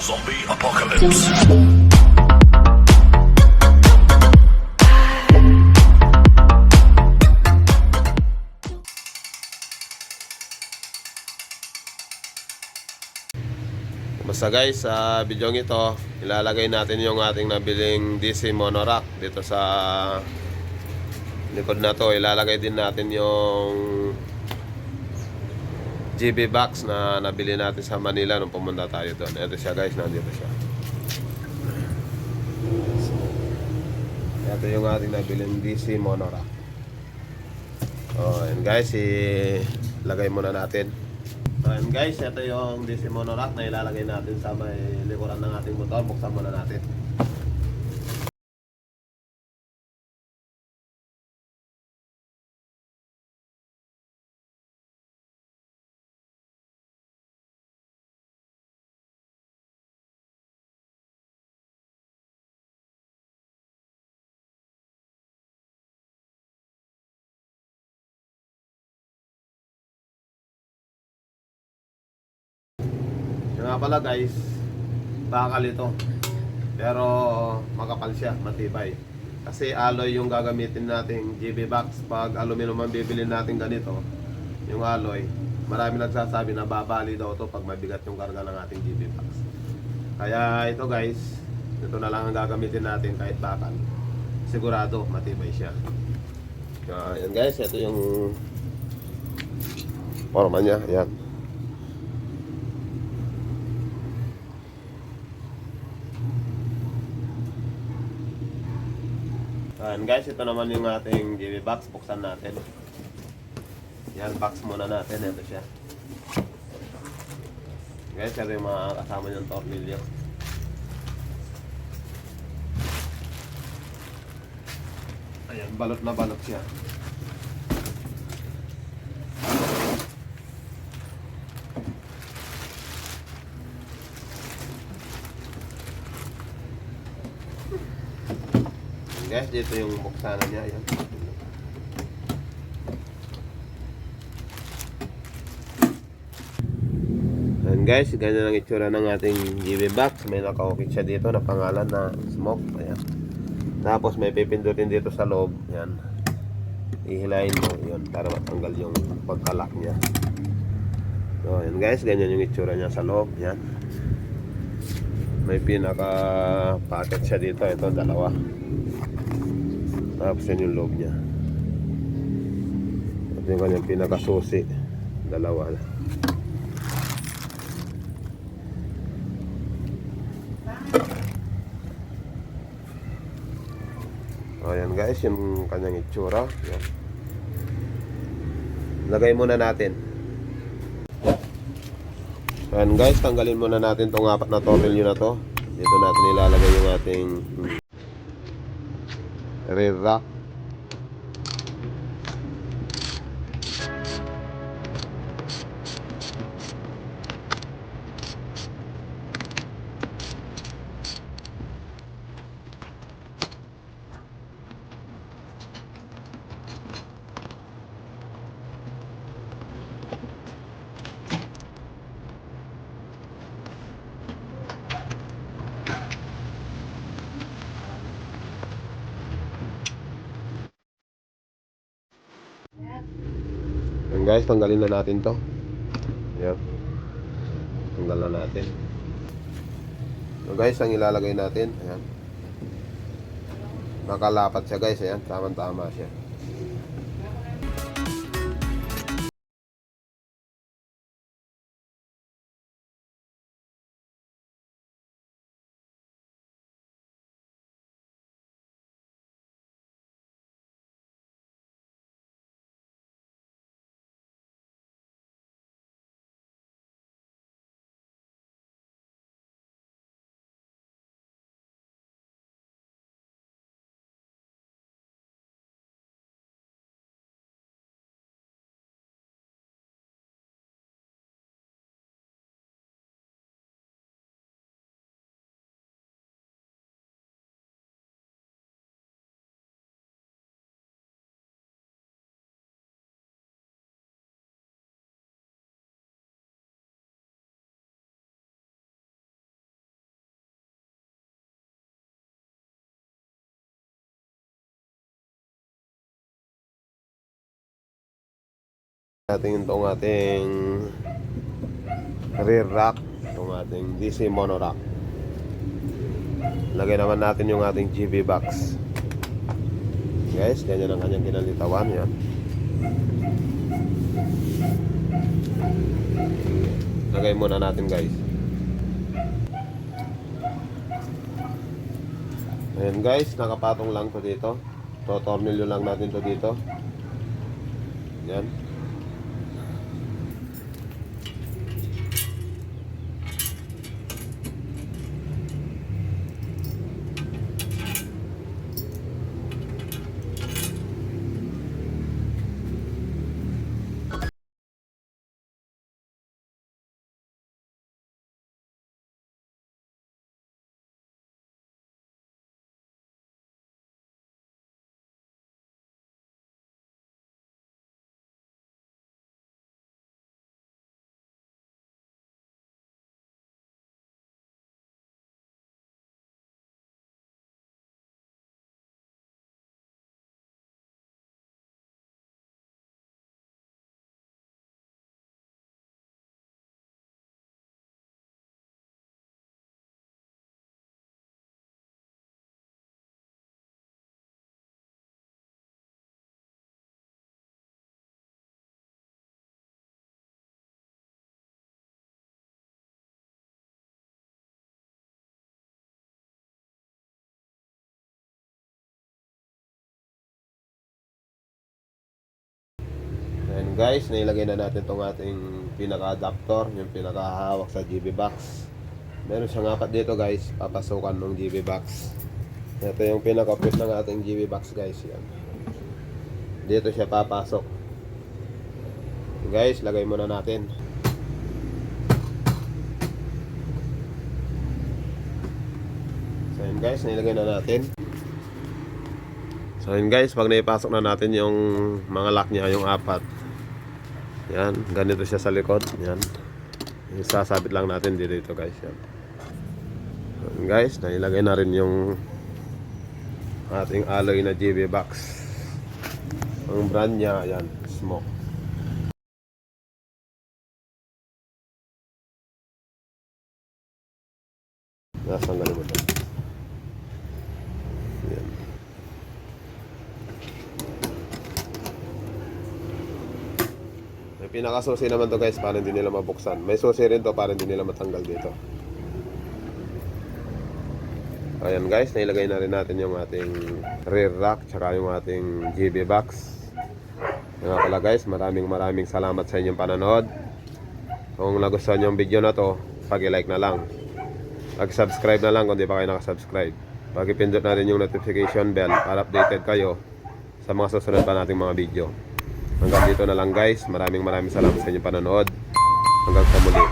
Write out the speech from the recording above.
Zombie apocalypse. Basta guys, sa video ito, ilalagay natin yung ating nabiling DC monorack dito sa likod na to. Ilalagay din natin yung GB box na nabili natin sa Manila nung pumunta tayo doon. Ito siya guys, nandito siya. Ito yung ating nabiling DC monorack. Oh, and guys, ilagay muna natin. Ayan guys, ito yung DC monorack na ilalagay natin sa may likuran ng ating motor. Buksan muna natin. Pala guys, bakal ito. Pero makapal siya, matibay. Kasi alloy yung gagamitin nating GB box. Pag aluminum ang bibili natin ganito, yung alloy, marami nagsasabi na babali daw to pag mabigat yung karga ng ating GB box. Kaya ito guys, ito na lang ang gagamitin natin kahit bakal. Sigurado, matibay siya. Kaya yan guys, ito yung forma niya. Yan. Ayan guys, ito naman yung ating GB box. Buksan natin. Yan, box muna natin. Ito siya. Guys, ito yung mga kasama niyang tornilyo. Ayan, balot na balot siya. Guys, dito yung buksanan niya. Ayan. Ayan guys, ganyan ang itsura ng ating GB box. May nakaukit siya dito na pangalan na smoke. Ayan. Tapos may pipindutin dito sa loob. Ayan. Ihilayin mo yun para matanggal yung pagkalak niya. So, ayan guys, ganyan yung itsura niya sa loob. Ayan. May pinaka packet siya dito. Ito, dalawa. Tapos yan yung loob niya. Ito yung kanyang pinakasusi. Dalawa na. O yan guys, yung kanyang itsura. Yan. Lagay muna natin. Ayan guys, tanggalin muna natin tong apat na tornilyo na to. Dito natin ilalagay yung ating rear guys, tanggalin na natin to. Ayan. Tanggal na natin. So guys, ang ilalagay natin, ayan. Nakalapat siya guys, ayan. Tama-tama siya. Ating itong ating rear rack, itong ating DC mono rack. Lagay naman natin yung ating GB box. Guys, ganyan ang kanyang kinalitawan yan. Lagay muna natin guys. Ayan guys, nakapatong lang to dito. Totornilyo lang natin to dito. Yan. Guys, nailagay na natin tong ating pinaka-adapter, yung pinakahawak sa GB box. Meron siyang apat dito guys, papasukan ng GB box. Ito yung pinaka-fit ng ating GB box guys, yan. Dito siya papasok. Guys, lagay muna natin. So yun guys, nilagay na natin. So yun guys, pag naipasok na natin yung mga lock niya, yung apat. Yan, ganito siya sa likod. Yan. Isasabit lang natin dito ito guys. Yan. Yun guys, nailagay na rin yung ating alloy na GB box. Ang brand niya, yan, smoke. Nasaan mo ito? Pinakasusi naman to guys para hindi nila mabuksan. May susi rin to para hindi nila matanggal dito. Ayan guys, nailagay na rin natin yung ating rear rack tsaka yung ating GB box. Nga pala guys, maraming maraming salamat sa inyong panonood. Kung nagustuhan yung video na to, pag-like na lang. Pag-subscribe na lang kung di pa kayo nakasubscribe. Pag-ipindot na rin yung notification bell para updated kayo sa mga susunod pa nating mga video. Hanggang dito na lang guys. Maraming maraming salamat sa inyong panonood. Hanggang sa muli.